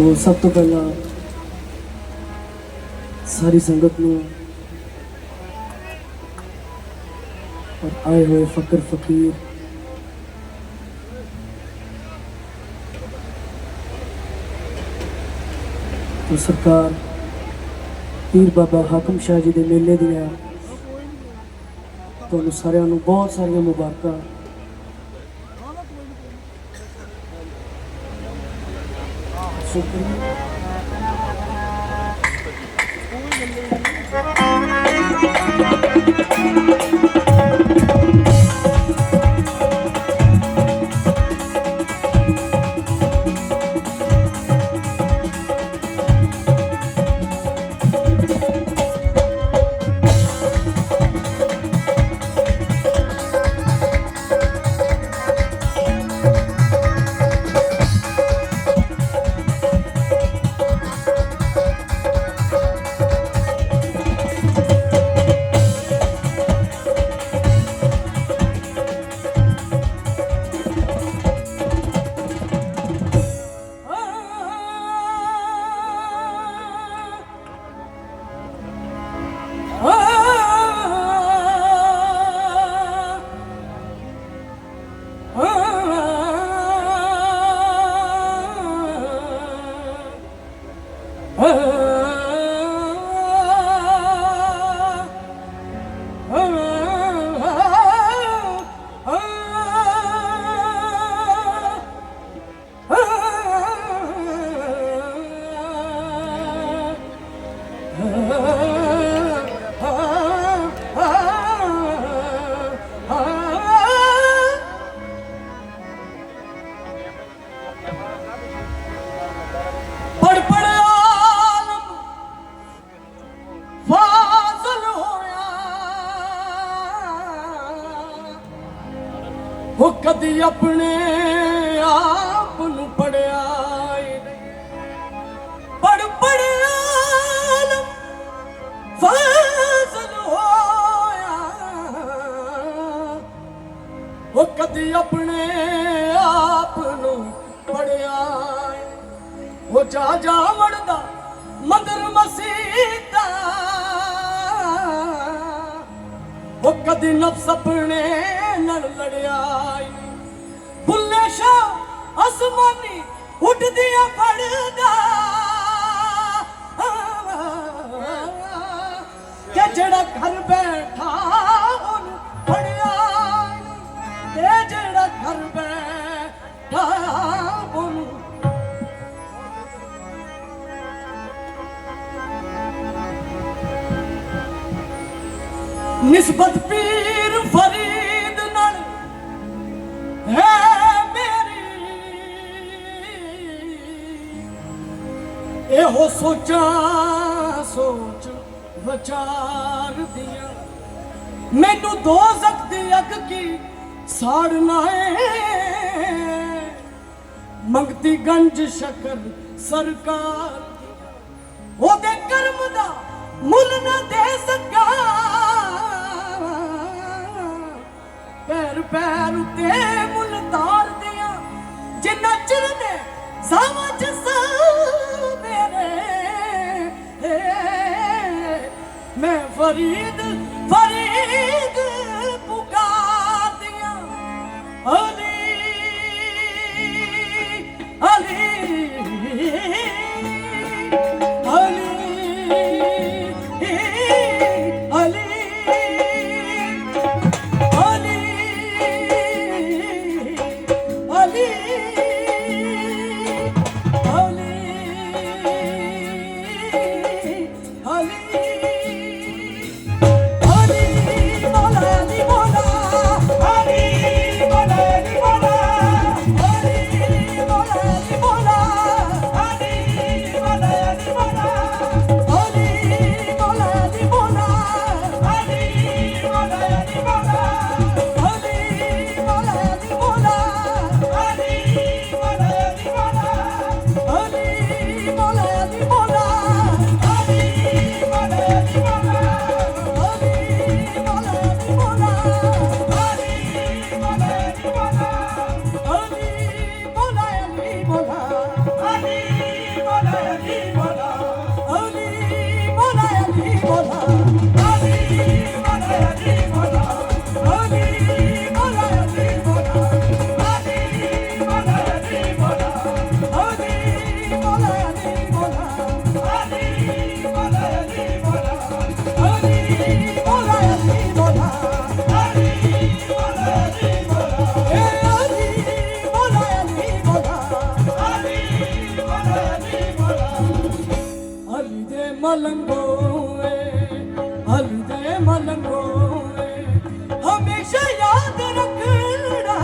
ਤੋ ਸਭ ਤੋਂ ਪਹਿਲਾਂ ਸਾਰੀ ਸੰਗਤ ਨੂੰ ਔਰ ਆਏ ਹੋਏ ਫਕਰ ਫਕੀਰ ਤੋ ਸਰਕਾਰ, ਪੀਰ ਬਾਬਾ ਹਾਕਮ ਸ਼ਾਹ ਜੀ ਦੇ ਮੇਲੇ ਦੀਆਂ ਤੁਹਾਨੂੰ ਸਾਰਿਆਂ ਨੂੰ ਬਹੁਤ ਸਾਰੀਆਂ ਮੁਬਾਰਕਾਂ। For. ਕਦੀ ਆਪਣੇ ਆਪ ਨੂੰ ਪੜਿਆ ਪੜ ਪੜ ਆਲਮ ਫਾਜ਼ਲ ਹੋਇਆ। ਉਹ ਕਦੀ ਆਪਣੇ ਆਪ ਨੂੰ ਪੜਿਆ ਉਹ ਜਾ ਜਾ ਵੜਦਾ ਮੰਦਰ ਮਸੀਤਾ। ਉਹ ਕਦੀ ਨਫਸ ਆਪਣੇ ਨਾਲ ਲੜਿਆ ਬੁੱਲੇ ਸ਼ਾ ਅਸਮਾਨੀ ਉੱਡਦੀਆਂ ਫੜਦਾ। ਕਿ ਜਿਹੜਾ ਘਰ ਬੈਠਾ ਉਹਨੂੰ ਫੜਿਆ ਤੇ ਜਿਹੜਾ ਘਰ ਬੈਠਾ ਉਹਨੂੰ ਨਿਸਬਤ ਪੀਰ ਇਹੋ ਸੋਚਾਂ, ਸੋਚ ਵਿਚਾਰ ਦੀਆਂ। ਮੈਨੂੰ ਦੋਜ਼ਖ ਦੀ ਅੱਗ ਕੀ ਸਾੜਨਾ ਏ ਮੰਗਤੀ ਗੰਜ ਸ਼ਕਰ ਸਰਕਾਰ ਉਹਦੇ ਕਰਮ ਦਾ ਮੁੱਲ ਨਾ ਦੇ ਸਕਾਂ। ਪੈਰ ਪੈਰ ਉਤੇ ਮੁੱਲ ਤਾਰਦਿਆਂ, ਜਿੰਨਾ ਚਿਰ ਨੇ ਸਾਵਾਂ ਚ ਮੇਰੇ ਮੈਂ ਫਰੀਦ ਫਰੀਦ ਪੁਕਾਰ ਦਿਆਂ ਅਲੀ ਅਲੀ ਮਲੰਗੋਏ, ਹਲਦੇ ਮਲੰਗੋਏ, ਹਮੇਸ਼ਾ ਯਾਦ ਰੱਖਣਾ।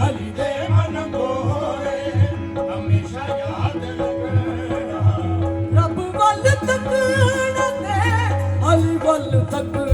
ਹਲਦੇ ਮਲੰਗੋਏ, ਹਮੇਸ਼ਾ ਯਾਦ ਰੱਖਣਾ। ਰੱਬ ਵੱਲ ਤੱਕਣਾ ਹਲ ਵੱਲ ਤੱਕਣਾ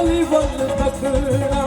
अलवल तकड़ा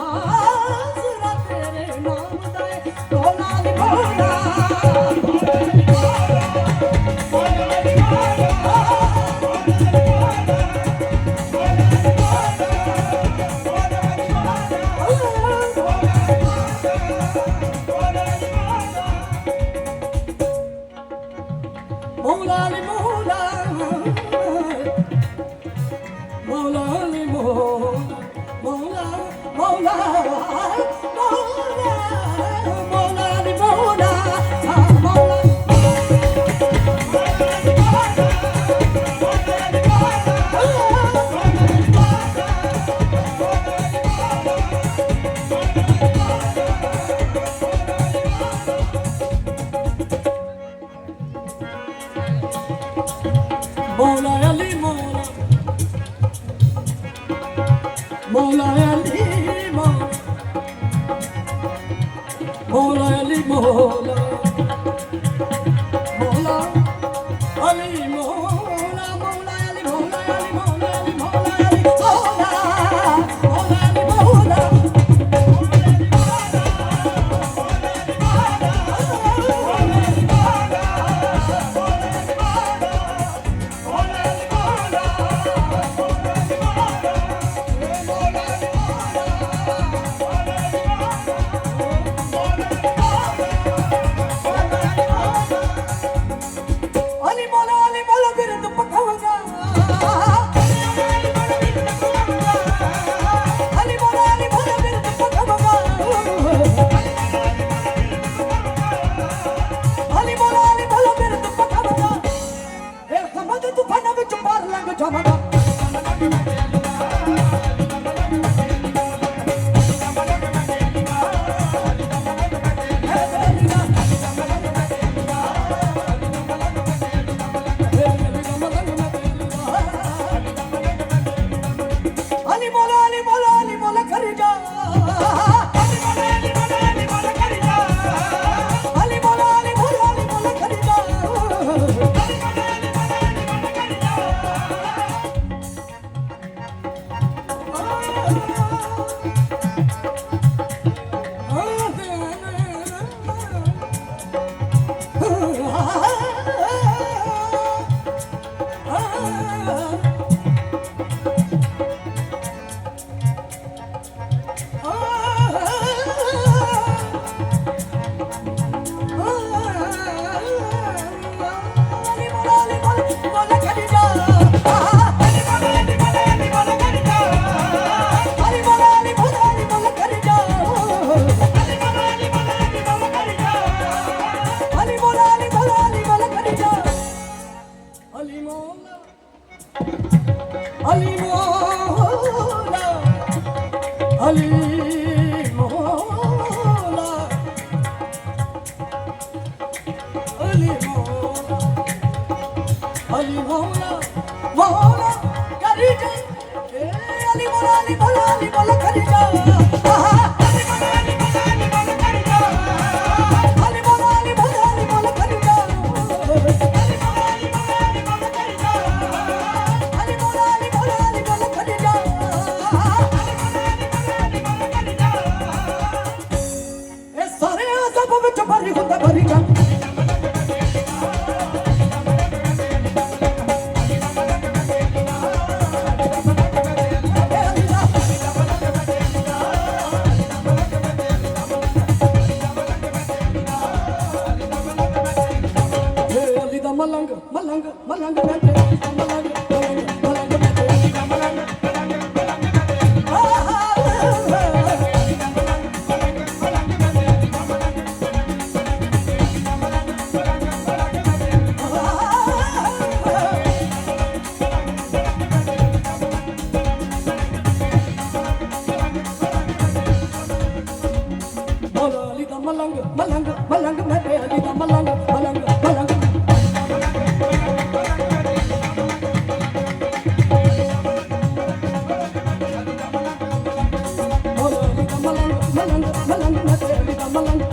ਮੈਨੂੰ ਹਾਜ਼ਰਾ ਤੇਰੇ ਨਾਮ ਦਾ மல்லாங்க மல்லாங்க மல்லாங்க மல்லாங்க மல்லாங்க மல்லாங்க malang malang malang malang